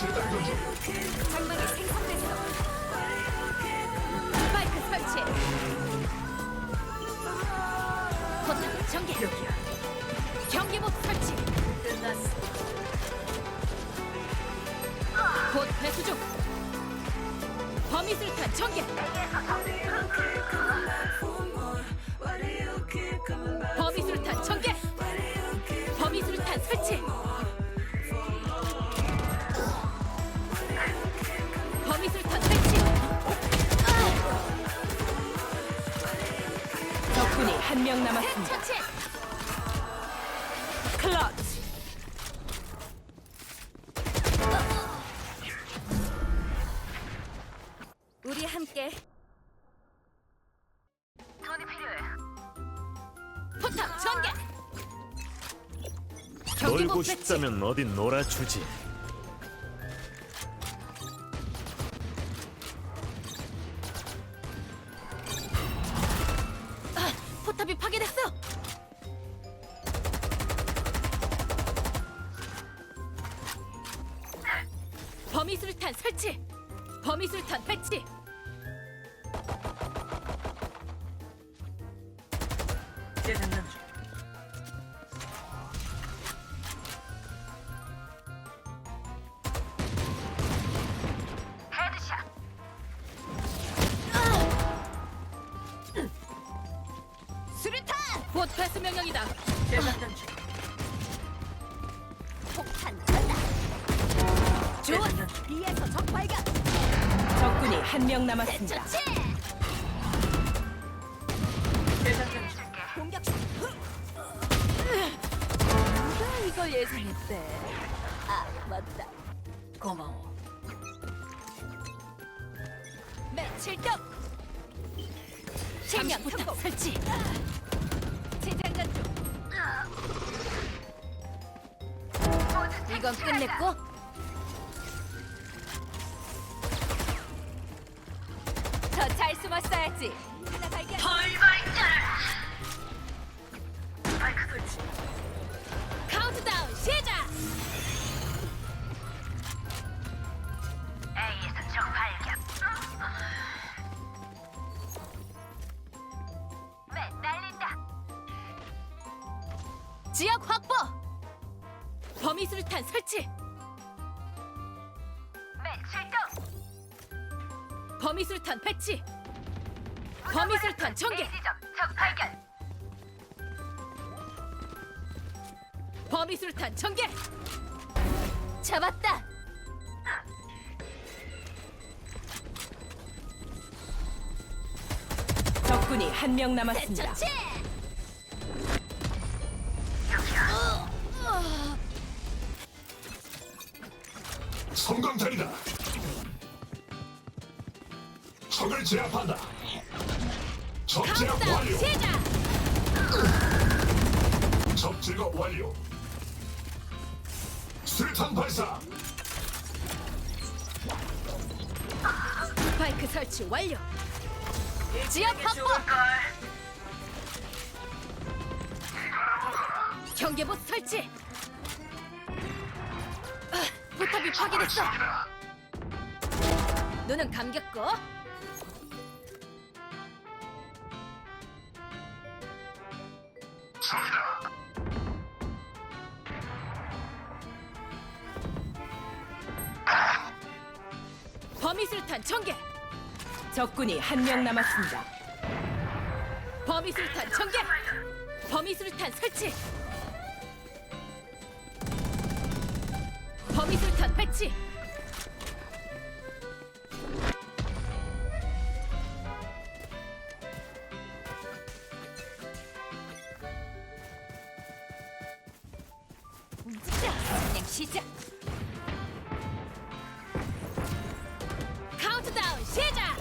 장막이 생성됐어. 스파이크 전개. 경계복 설치. 곧 배수 중. 범위 술탄 전개. 놀고 배치. 싶다면 어딘 놀아주지. 아, 포탑이 파괴됐어. 범위술탄 설치. 범위술탄 배치. 재장 곧 패스 명령이다. 중. 폭탄 간다. 좋아. B에서 적 발견. 적군이 한 명 남았습니다. 처치. 재장전 중. 공격. 누가 이걸 예상했대? 아 맞다. 고마워. 매칠점. 생명 포탑 설치. 이건 끝냈고. 더 잘 숨었어야지. 하나 발견. 마이크 설치. 지역 확보. 범위술탄 설치. 매 출동. 범위술탄 배치. 범위술탄 전개. 적 발견. 범위술탄 전개. 잡았다. 적군이 한 명 남았습니다. 처치. 성광탄이다. 적을 제압한다. 적 제압 완료. 시작. 적 제거 완료. 수류탄 발사. 스파이크 설치 완료. 지역 확보. 경계봇 설치. 아, 포탑이 파괴됐어. 눈은 감겼고. 적이다. 범위술탄 전개. 적군이 한 명 남았습니다. 범위술탄 전개. 범위술탄 설치. 범위술탄 배치. 움직여. 그냥 시작. 카운트다운 시작.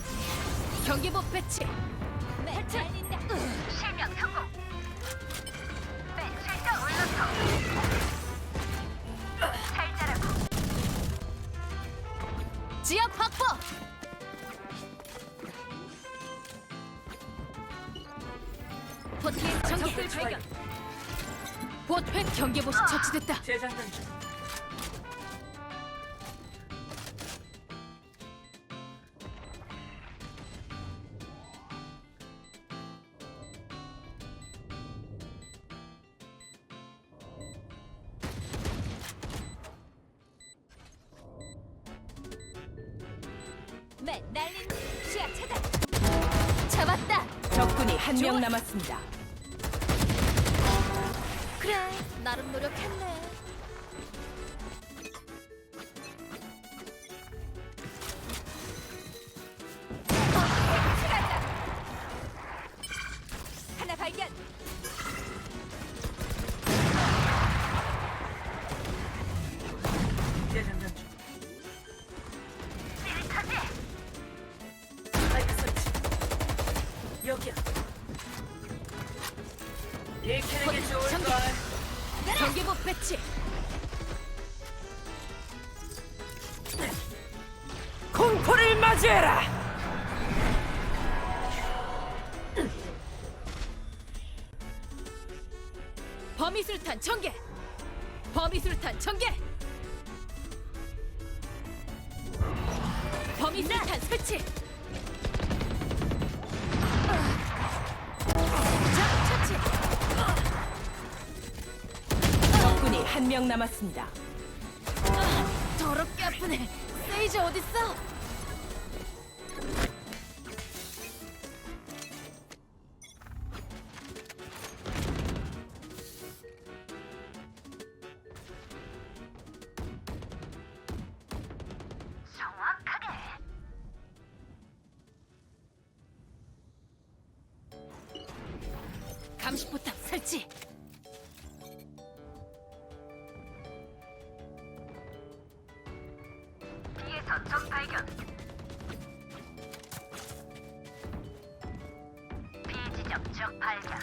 경계복 배치. 배치. 실명 지역 확보. 전개 발견. 보트 경계봇이 처치됐다. 재장전 중. 맨 날린 시야 차단. 잡았다. 적군이 한명 남았습니다. 그래, 나름 노력했네. 맞이해라. 범위술탄 전개. 범위술탄 전개. 범위술탄 설치. 자, 처치. 적군이 한 명 남았습니다. 더럽게 아프네. 세이지 어딨어? 감시포탑 설치. B에서 적 발견. 지점 적 발견.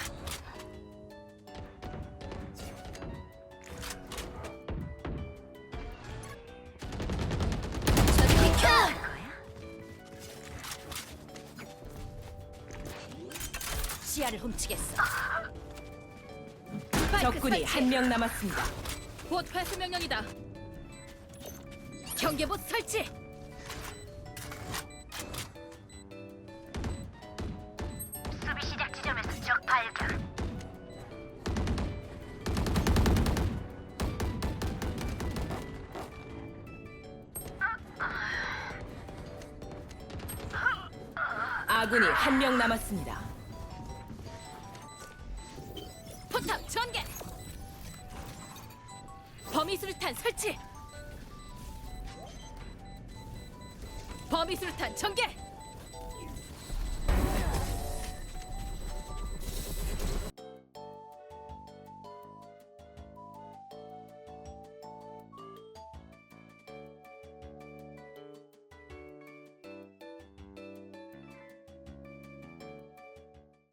시야를 훔치겠어. 적군이. 한 명 남았습니다. 곧 회수 명령이다. 경계봇 설치. 수비 시작 지점에서 적 발견. 아군이 한 명 남았습니다. 포탑 전개. 범위술탄 설치. 범위술탄 전개.